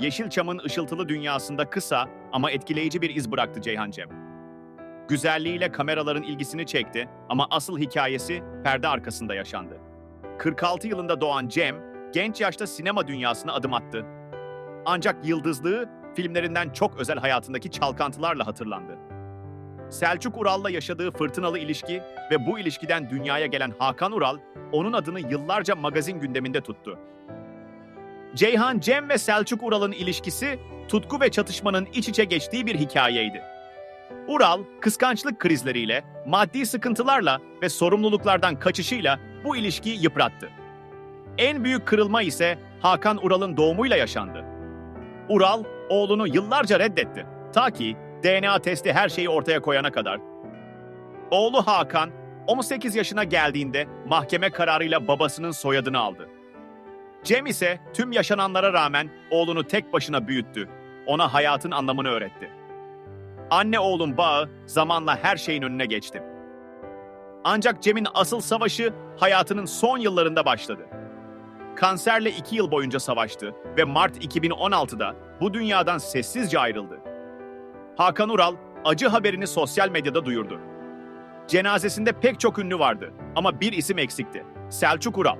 Yeşilçam'ın ışıltılı dünyasında kısa ama etkileyici bir iz bıraktı Ceyhan Cem. Güzelliğiyle kameraların ilgisini çekti ama asıl hikayesi perde arkasında yaşandı. 46 yılında doğan Cem, genç yaşta sinema dünyasına adım attı. Ancak yıldızlığı filmlerinden çok özel hayatındaki çalkantılarla hatırlandı. Selçuk Ural'la yaşadığı fırtınalı ilişki ve bu ilişkiden dünyaya gelen Hakan Ural, onun adını yıllarca magazin gündeminde tuttu. Ceyhan Cem ve Selçuk Ural'ın ilişkisi tutku ve çatışmanın iç içe geçtiği bir hikayeydi. Ural, kıskançlık krizleriyle, maddi sıkıntılarla ve sorumluluklardan kaçışıyla bu ilişkiyi yıprattı. En büyük kırılma ise Hakan Ural'ın doğumuyla yaşandı. Ural, oğlunu yıllarca reddetti. Ta ki DNA testi her şeyi ortaya koyana kadar. Oğlu Hakan, 18 yaşına geldiğinde mahkeme kararıyla babasının soyadını aldı. Cem ise tüm yaşananlara rağmen oğlunu tek başına büyüttü. Ona hayatın anlamını öğretti. Anne oğlun bağı zamanla her şeyin önüne geçti. Ancak Cem'in asıl savaşı hayatının son yıllarında başladı. Kanserle iki yıl boyunca savaştı ve Mart 2016'da bu dünyadan sessizce ayrıldı. Hakan Ural acı haberini sosyal medyada duyurdu. Cenazesinde pek çok ünlü vardı ama bir isim eksikti. Selçuk Ural.